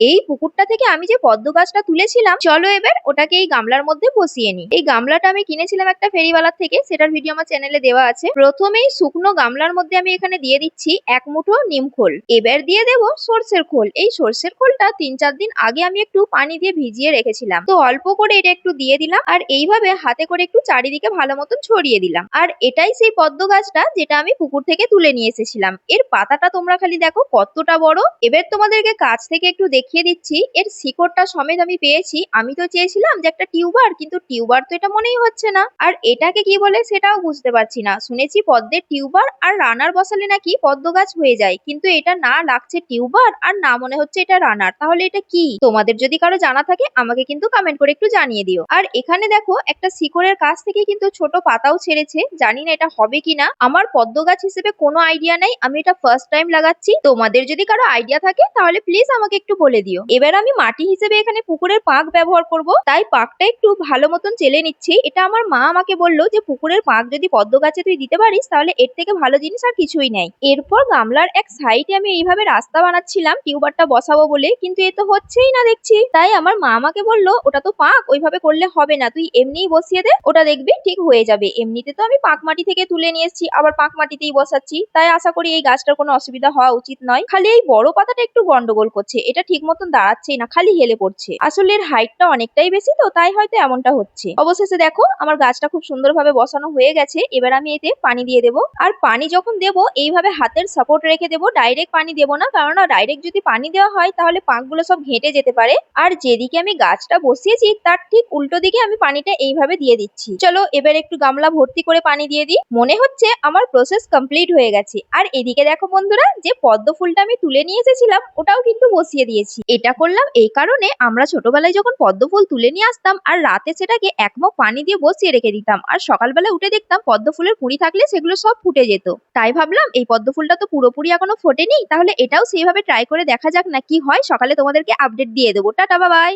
এই পুকুরটা থেকে আমি যে পদ্ম গাছটা তুলেছিলাম, চলো এবার ওটাকে এই গামলার মধ্যে বসিয়ে নি এই গামলাটা আমি কিনেছিলাম একটা ফেরিওয়ালার থেকে, সেটার ভিডিও আমার চ্যানেলে দেওয়া আছে। প্রথমেই শুকনো গামলার মধ্যে আমি এখানে দিয়ে দিচ্ছি এক মুঠো নিম খোল। এবার দিয়ে দেবো সর্ষের খোল। এই সর্ষের খোলটা তিন চার দিন আগে আমি একটু পানি দিয়ে ভিজিয়ে রেখেছিলাম। তো অল্প করে এটা একটু দিয়ে দিলাম আর এইভাবে হাতে করে একটু চারিদিকে ভালো মতন ছড়িয়ে দিলাম। আর এটাই সেই পদ্ম গাছটা যেটা আমি পুকুর থেকে তুলে নিয়ে এসেছিলাম। এর পাতাটা তোমরা খালি দেখো কতটা বড়। এবার তোমাদেরকে কাছ থেকে একটু দেখিয়ে দিচ্ছি। এর শিকড়টা সমেত আমি পেয়েছি। আমি তো চেয়েছিলাম যে একটা টিউবার, কিন্তু টিউবার তো এটা মনেই হচ্ছে না। আর এটাকে কি বলে সেটাও বুঝতে পারছি না। শুনেছি পদ্মের টিউবার আর রানার বসালে নাকি পদ্ম গাছ হয়ে যায়। কিন্তু এটা না লাগছে টিউবার আর না মনে হচ্ছে এটা রানার। তাহলে এটা কি? তোমাদের যদি কারও জানা থাকে, আমাকে কিন্তু কমেন্ট করে একটু জানিয়ে দিও। আর এখানে দেখো, একটা শিকড়ের কাছ থেকে কিন্তু ছোট পাতাও ছেড়েছে। জানি না এটা হবে কিনা। আমার পদ্ম গাছ হিসেবে কোনো আইডিয়া নাই। আমি এটা ফার্স্ট টাইম লাগাচ্ছি। তোমাদের যদি কারও আইডিয়া থাকে, তাহলে প্লিজ আমাকে একটু বলে দিও। এবার আমি মাটি হিসেবে এখানে পুকুরের পাঁক ব্যবহার করব। তাই পাঁকটা একটু ভালো মতন চেলে নিচ্ছি। এটা আমার মা আমাকে বলল যে, পুকুরের পাঁক যদি পদ্ম গাছে তুই দিতে পারিস, তাহলে এর থেকে ভালো জিনিস আর কিছুই নাই। এরপর গামলার এক সাইডে আমি এইভাবে রাস্তা বানাচ্ছিলাম, টিউবারটা বসাবো বলে। কিন্তু এ তো হচ্ছেই না দেখছি। তাই আমার মা আমাকে বলল, ওটা তো পাঁক, ওইভাবে করলে হবে না। তুই এমনিই বসিয়ে দে, ওটা দেখবি, ঠিক হয়ে যাবে। এমনিতে তো আমি পাঁক মাটি থেকে তুলে নিয়ে এসেছি, আবার পাঁক মাটিতেই বসাচ্ছি। তাই আশা করি এই গাছটার কোনো অসুবিধা হওয়া উচিত নয়। খালি এই বড় পাতাটা একটু গন্ডগোল করছে। এটা ঠিক মতন দাঁড়াচ্ছেই না, খালি হেলে পড়ছে। আসলে এর হাইটটা অনেকটাই বেশি তো, তাই হয়তো এমনটা হচ্ছে। অবশেষে দেখো, আমার গাছটা খুব সুন্দরভাবে বসানো হয়ে গেছে। এবার আমি এতে পানি দিয়ে দেবো। আর পানি যখন দেবো, এইভাবে হাতের সাপোর্ট রেখে দেবো। ডাইরেক্ট পানি দেবো না কারণ ডাইরেক্ট যদি পানি দেওয়া হয়, তাহলে পাঁকগুলো সব ঘেঁটে যেতে পারে। আর যেদিকে আমি গাছটা বসিয়েছি, তার ঠিক উল্টো দিকে আমি পানিটা এইভাবে দিয়ে দিচ্ছি। চলো, এবার একটু গামলা ভর্তি করে পানি দিয়ে দিই। মনে হচ্ছে আমার প্রসেস কমপ্লিট হয়ে গেছে। আর এদিকে দেখো বন্ধুরা, যে পদ্ম ফুলটা আমি তুলে নিয়ে এসেছিলাম, ওটাও কিন্তু বসিয়ে দিয়েছি। এটা করলাম এই কারণে আমরা ছোটবেলায় যখন পদ্ম ফুল তুলে নিয়ে আসতাম আর রাতে সেটাকে এক মগ পানি দিয়ে বসিয়ে রেখে দিতাম আর সকালবেলা উঠে দেখতাম পদ্ম ফুলের থাকলে সেগুলো সব ফুটে যেত। তাই ভাবলাম এই পদ্ম ফুলটা তো পুরোপুরি এখনও ফোটেনি, তাহলে এটাও সেইভাবে ট্রাই করে দেখা যাক না কি হয়। সকালে তোমাদেরকে আপডেট দিয়ে দেবো। টাটা বাবাই